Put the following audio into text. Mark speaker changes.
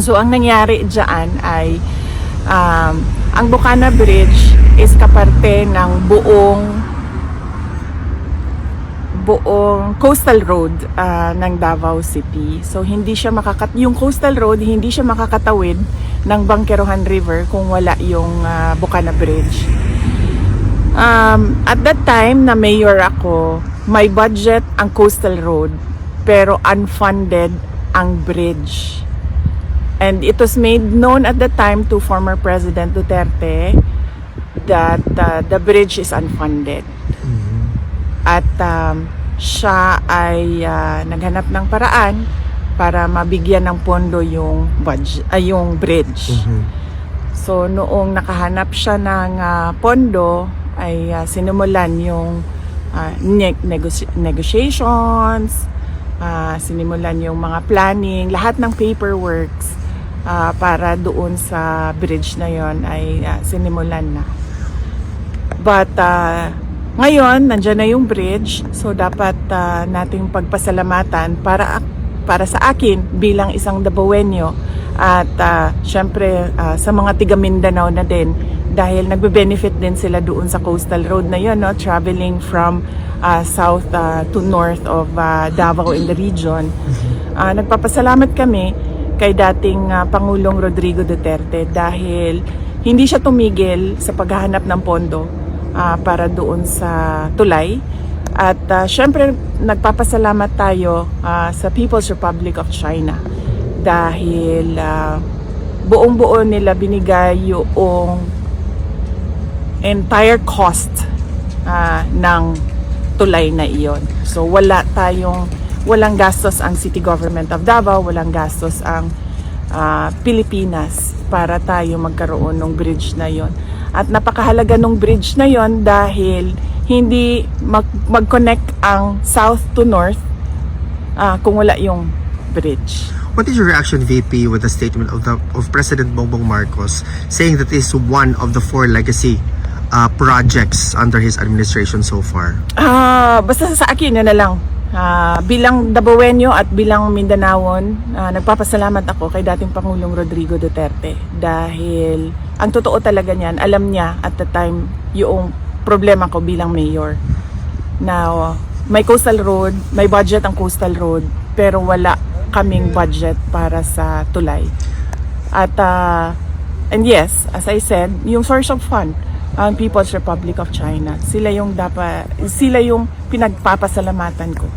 Speaker 1: So ang nangyari dyan ay um, ang Bukana Bridge is kaparte ng buong buong coastal road ah, ng Davao City. So hindi siya makakat yung coastal road hindi siya makakatawid ng Bangkerohan River kung wala yung ah, Bukana Bridge. Um, at that time na mayor ako, may budget ang coastal road pero unfunded ang bridge. And it was made known at the time to former President Duterte that uh, the bridge is unfunded. At um, siya ay uh, naghanap ng paraan para mabigyan ng pondo yung budget, ay yung bridge. So noong nakahanap siya ng ah, pondo ay ah, sinimulan yung ah, ne- negoci- negotiations, ah, sinimulan yung mga planning, lahat ng paperworks ah, para doon sa bridge na yon ay ah, sinimulan na. But ah, ngayon, nandyan na yung bridge, so dapat ah, nating pagpasalamatan para para sa akin bilang isang Dabawenyo at ah, syempre ah, sa mga tiga Mindanao na din dahil nagbe-benefit din sila doon sa coastal road na yun, no? traveling from ah, south ah, to north of ah, Davao in the region. Ah, nagpapasalamat kami kay dating ah, Pangulong Rodrigo Duterte dahil hindi siya tumigil sa paghahanap ng pondo ah, para doon sa tulay. At ah, syempre nagpapasalamat tayo ah, sa People's Republic of China dahil ah, buong-buo nila binigay yung entire cost ah, ng tulay na iyon. So wala tayong walang gastos ang City Government of Davao, walang gastos ang ah, Pilipinas para tayo magkaroon ng bridge na yon. At napakahalaga ng bridge na yon dahil hindi mag- mag-connect ang south to north ah, kung wala yung bridge.
Speaker 2: What is your reaction, VP, with the statement of the of President Bongbong Marcos saying that this is one of the four legacy uh, projects under his administration so far?
Speaker 1: Ah, basta sa akin yun na lang. Ah, bilang Dabawenyo at bilang Mindanaon, ah, nagpapasalamat ako kay dating Pangulong Rodrigo Duterte dahil ang totoo talaga niyan, alam niya at the time yung problema ko bilang mayor. Now, may coastal road, may budget ang coastal road, pero wala kaming budget para sa tulay. At ah, and yes, as I said, yung source of fund ang People's Republic of China. Sila yung dapat sila yung pinagpapasalamatan ko.